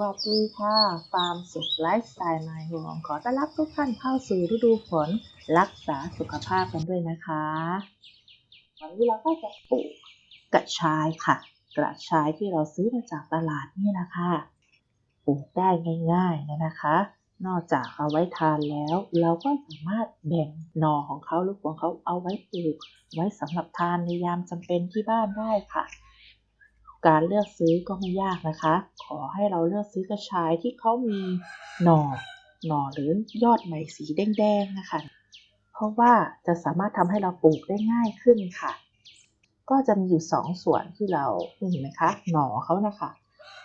วัสดีค่ะ ฟาร์มสุขไลฟ์สไตล์นายห่วง ขอต้อนรับทุกท่านเข้าสู่ฤดูฝนรักษาสุขภาพกันด้วยนะคะ วันนี้เราก็จะปลูกกระชายค่ะ กระชายที่เราซื้อมาจากตลาดนี่นะคะปลูกได้ง่ายๆนะคะ นอกจากเอาไว้ทานแล้ว เราก็สามารถแบ่งหน่อของเขาหรือของเขาเอาไว้ปลูก ไว้สำหรับทานในยามจำเป็นที่บ้านได้ค่ะ การเลือกซื้อก็ไม่ยากนะคะ ขอให้เราเลือกซื้อกระชายที่เขามีหน่อ หน่อหรือยอดใหม่สีแดงๆนะคะ เพราะว่าจะสามารถทำให้เราปลูกได้ง่ายขึ้นค่ะ ก็จะมีอยู่สองส่วนที่เราเห็นไหมคะ หน่อเขานะคะ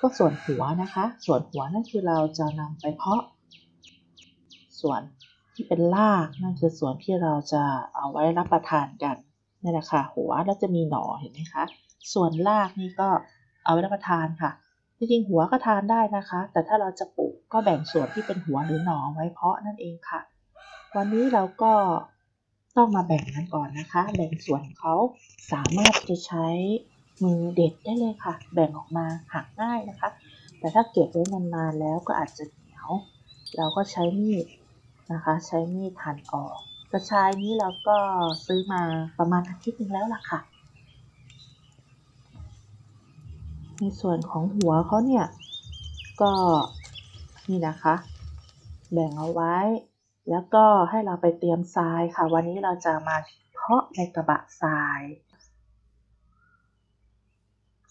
ก็ส่วนหัวนะคะ ส่วนหัวนั่นคือเราจะนำไปเพาะ ส่วนที่เป็นรากนั่นคือส่วนที่เราจะเอาไว้รับประทานกันนี่แหละค่ะ หัวแล้วจะมีหน่อเห็นไหมคะ ส่วนรากนี่ก็เอาไว้รับประทานค่ะ จริงๆหัวก็ทานได้นะคะ แต่ถ้าเราจะปลูกก็แบ่งส่วนที่เป็นหัวหรือหน่อไว้เพาะนั่นเองค่ะ วันนี้เราก็ต้องมาแบ่งกันก่อนนะคะ แบ่งส่วนเขาสามารถจะใช้มือเด็ดได้เลยค่ะ แบ่งออกมาหักง่ายนะคะ แต่ถ้าเก็บไว้นานๆแล้วก็อาจจะเหนียว เราก็ใช้มีดนะคะ ใช้มีดหั่นออกกระชายนี้เราก็ซื้อมาประมาณอาทิตย์หนึงแล้วล่ะค่ะ ในส่วนของหัวเขาเนี่ย ก็นี่นะคะ แบ่งเอาไว้ แล้วก็ให้เราไปเตรียมทรายค่ะ วันนี้เราจะมาเพาะในกระบะทราย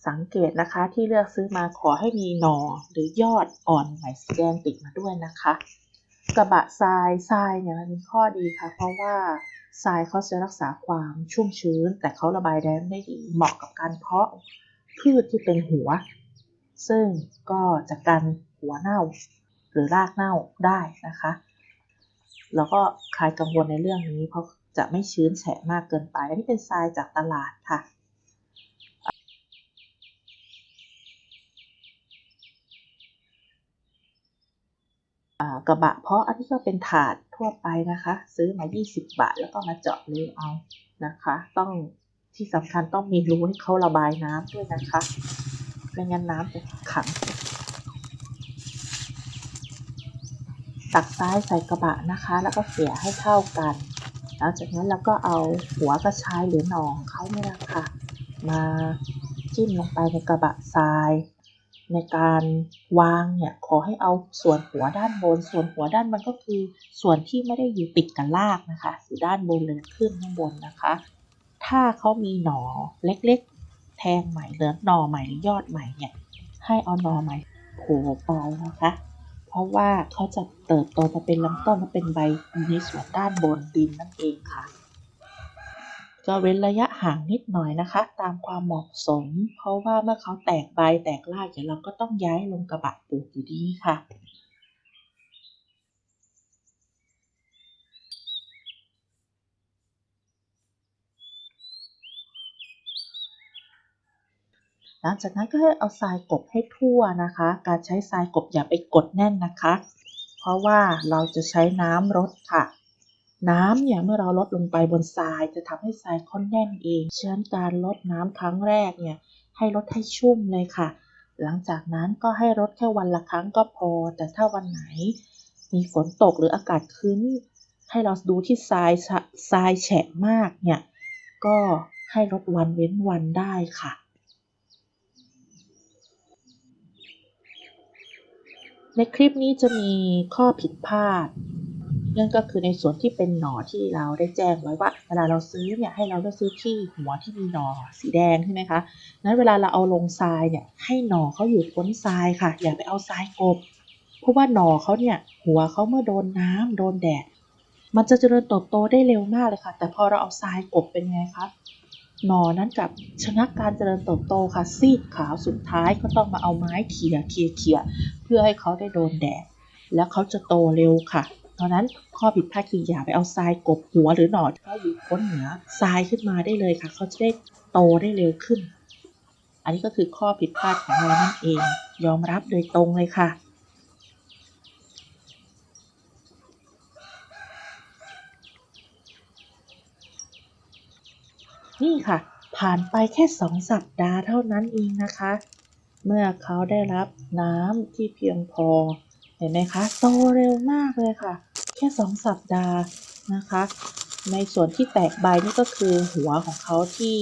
สังเกตนะคะที่เลือกซื้อมาขอให้มีหน่อหรือยอดอ่อนใหมสีแดงติดมาด้วยนะคะ กระบะทรายทรายเนี่ยมันมีข้อดีค่ะ เพราะว่าทรายเขาจะรักษาความชุ่มชื้น แต่เขาระบายแรงได้ดีเหมาะกับการเพาะ พืชที่เป็นหัว ซึ่งก็จะกันหัวเน่า หรือรากเน่าได้นะคะ แล้วก็คลายกังวลในเรื่องนี้เพราะจะไม่ชื้นแฉะมากเกินไป อันนี้เป็นทรายจากตลาดค่ะกระบะเพาะอันนี้ก็เป็นถาดทั่วไปนะคะ ซื้อมา 20 บาท แล้วก็มาเจาะรูเอานะคะ ต้อง ที่สำคัญต้องมีรูให้เขาระบายน้ำด้วยนะคะไม่งั้นน้ำจะขัง ตักซ้ายใส่กระบะนะคะ แล้วก็เกลี่ยให้เท่ากันหลังจากนั้นเราก็เอาหัวกระชายหรือหนองเขาเนี่ยนะคะมาจิ้มลงไปในกระบะทราย ในการวางเนี่ยขอให้เอาส่วนหัวด้านบน ส่วนหัวด้านบนก็คือส่วนที่ไม่ได้อยู่ติดกับรากนะคะ อยู่ด้านบนเลยขึ้นข้างบนนะคะ ถ้าเขามีหน่อเล็กๆ แทงใหม่หรือหน่อใหม่หรือยอดใหม่เนี่ย ให้เอาหนอใหม่โผล่ไปนะคะ เพราะว่าเขาจะเติบโตมาเป็นลำต้นมาเป็นใบในส่วนด้านบนดินนั่นเองค่ะ ก็เว้นระยะห่างนิดหน่อยนะคะ ตามความเหมาะสม เพราะว่าเมื่อเขาแตกใบแตกรากเดี๋ยวเราก็ต้องย้ายลงกระบะปลูกอยู่ดีค่ะ หลังจากนั้นก็ให้เอาทรายกบให้ทั่วนะคะ การใช้ทรายกบอย่าไปกดแน่นนะคะ เพราะว่าเราจะใช้น้ำรดค่ะ น้ำเนี่ยเมื่อเราลดลงไปบนทรายจะทำให้ทรายค่อนแน่นเองฉะนั้นการลดน้ำครั้งแรกเนี่ยให้ลดให้ชุ่มเลยค่ะ หลังจากนั้นก็ให้ลดแค่วันละครั้งก็พอ แต่ถ้าวันไหน มีฝนตกหรืออากาศคืนให้เราดูที่ทรายทรายแฉะมากเนี่ยก็ให้ลดวันเว้นวันได้ค่ะ ในคลิปนี้จะมีข้อผิดพลาด นั่นก็คือในส่วนที่เป็นหน่อที่เราได้แจ้งไว้ว่า เวลาเราซื้อเนี่ยให้เราเลือกซื้อที่หัวที่มีหน่อสีแดงใช่ไหมคะนั้นเวลาเราเอาลงทรายเนี่ยให้หน่อเขาอยู่พ้นทรายค่ะ อย่าไปเอาทรายกบ เพราะว่าหน่อเขาเนี่ยหัวเขาเมื่อโดนน้ำโดนแดดมันจะเจริญเติบโตได้เร็วมากเลยค่ะ แต่พอเราเอาทรายกบเป็นไงคะ หนอนั้นกับชะงักการเจริญเติบโตค่ะซีดขาวสุดท้ายก็ต้องมาเอาไม้เขี่ยเขี่ยเขี่ยเพื่อให้เขาได้โดนแดดแล้วเขาจะโตเร็วค่ะเพราะนั้นข้อผิดพลาดคืออย่าไปเอาทรายกบหัวหรือหนอที่เขาอยู่พ้นเหนือทรายขึ้นมาได้เลยค่ะ เขาจะได้โตได้เร็วขึ้น อันนี้ก็คือข้อผิดพลาดของเรานั่นเอง ยอมรับโดยตรงเลยค่ะ นี่ค่ะ ผ่านไปแค่สองสัปดาห์เท่านั้นเองนะคะ เมื่อเขาได้รับน้ำที่เพียงพอ เห็นไหมคะโตเร็วมากเลยค่ะ แค่สองสัปดาห์นะคะ ในส่วนที่แตกใบนี่ก็คือหัวของเขาที่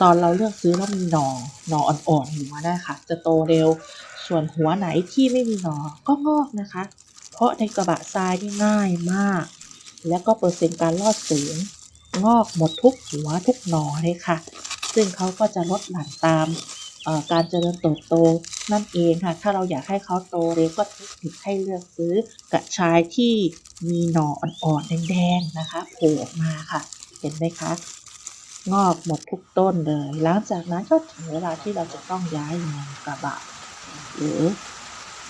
ตอนเราเลือกซื้อแล้วมีหนอ่อหน่ออ่อนๆอยู่มาได้ค่ะ จะโตเร็ว ส่วนหัวไหนที่ไม่มีหนอก็งอกนะคะ เพราะในกระบะทรายนี่ง่ายมาก และก็เปอร์เซ็นต์การรอดสูง งอกหมดทุกหัวทุกหนอเลยค่ะ ซึ่งเขาก็จะลดหลั่นตามการเจริญเติบโตนั่นเองค่ะ ถ้าเราอยากให้เขาโตเร็วก็เทคนิคให้เลือกซื้อกระชายที่มีหน่ออ่อนๆแดงๆนะคะโผล่ออกมาค่ะ เห็นไหมคะ งอกหมดทุกต้นเลย หลังจากนั้นก็ถึงเวลาที่เราจะต้องย้ายลงกระบะหรือ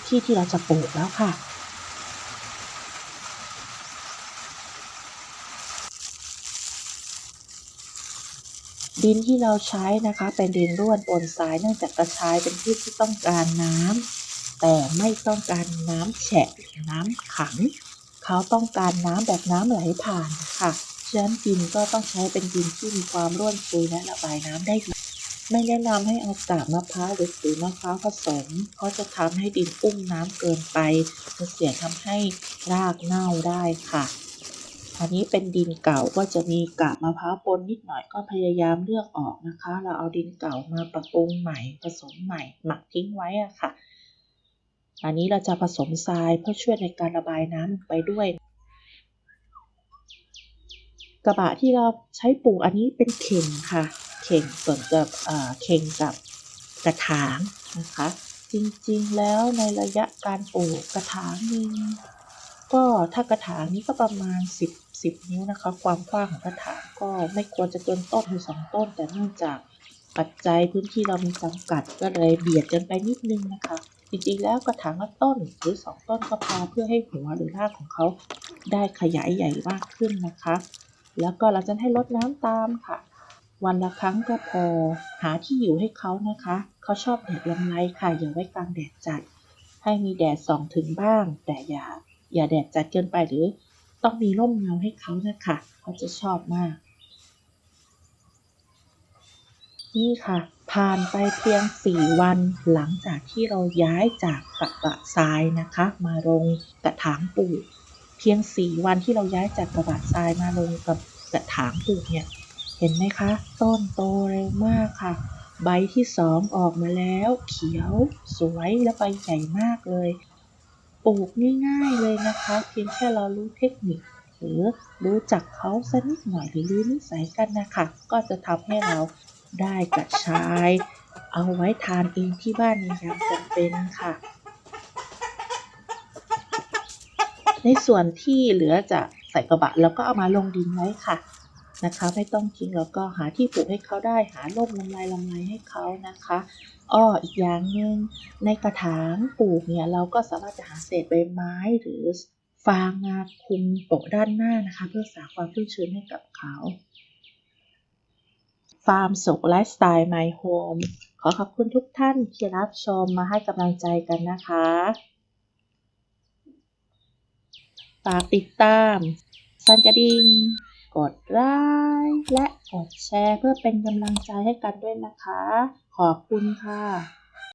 ที่ที่เราจะปลูกแล้วค่ะ ดินที่เราใช้นะคะ เป็นดินร่วนปนทรายเนื่องจากกระชายเป็นพืชที่ต้องการน้ำแต่ไม่ต้องการน้ำแฉะน้ำขัง เขาต้องการน้ำแบบน้ำไหลผ่านค่ะฉะนั้นดินก็ต้องใช้เป็นดินที่มีความร่วนซุยและระบายน้ำได้ดีไม่แนะนำให้เอากาบมะพร้าวหรือสีมะพร้าวผสม เพราะจะทำให้ดินอุ้มน้ำเกินไปจะเสี่ยงทำให้รากเน่าได้ค่ะ อันนี้เป็นดินเก่าก็จะมีกาบมะพร้าวปนนิดหน่อยก็พยายามเลือกออกนะคะ เราเอาดินเก่ามาปรับปรุงใหม่ ผสมใหม่ หมักทิ้งไว้อะค่ะ อันนี้เราจะผสมทรายเพื่อช่วยในการระบายน้ำลงไปด้วย กระบะที่เราใช้ปลูกอันนี้เป็นเข่งค่ะ เข่งส่วนกับเอ่อเข่งกับกระถางนะคะ จริงๆแล้วในระยะการปลูกกระถางหนึง ก็ถ้ากระถางนี้ก็ประมาณ 10 10 นิ้วนะคะ ความกว้างของกระถางก็ไม่ควรจะเกินต้นหรือสองต้น แต่เนื่องจากปัจจัยพื้นที่เรามีจำกัดก็เลยเบียดกันไปนิดนึงนะคะ จริงๆแล้วกระถางละต้นหรือสองต้นก็พอเพื่อให้หัวหรือรากของเขาได้ขยายใหญ่มากขึ้นนะคะ แล้วก็เราจะให้รดน้ำตามค่ะ วันละครั้งก็พอหาที่อยู่ให้เขานะคะเขาชอบแดดลำไรค่ะอย่าไว้กลางแดดจัดให้มีแดดส่องถึงบ้าง แต่อย่า อย่าแดดจัดเกินไปหรือต้องมีร่มเงาให้เขานะคะเขาจะชอบมาก นี่ค่ะ ผ่านไปเพียง 4 วันหลังจากที่เราย้ายจากกระบะทรายนะคะ มาลงกระถางปลูกเพียง 4 วันที่เราย้ายจากกระบะทรายมาลงกับกระถางปลูกเนี่ยเห็นไหมคะ ต้นโตเร็วมากค่ะ ใบที่สองออกมาแล้ว เขียว สวยและใบใหญ่มากเลย ลูกง่ายๆเลยนะคะ เพียงแค่เรารู้เทคนิค หรือรู้จักเขาสักนิดหน่อยหรือรู้นิสัยกันนะคะ ก็จะทำให้เราได้กระชาย เอาไว้ทานเองที่บ้านในยามจำเป็นค่ะ ในส่วนที่เหลือจะใส่กระบะแล้วก็เอามาลงดินไว้ค่ะ นะคะ ไม่ต้องทิ้งแล้วก็หาที่ปลูกให้เขาได้หาร่มลำไรลำไรให้เขานะคะอ้ออีกอย่างหนึ่งในกระถางปลูกเนี่ยเราก็สามารถจะหาเศษใบไม้หรือฟางมาคุมโปะด้านหน้านะคะ เพื่อสร้างความชุ่มชื้นให้กับเขาฟาร์มสุขไลฟ์สไตล์ My Home ขอขอบคุณทุกท่านที่รับชมมาให้กำลังใจกันนะคะฝากติดตาม สันกระดิ่ง กดไลค์และกดแชร์เพื่อเป็นกำลังใจให้กันด้วยนะคะ ขอบคุณค่ะ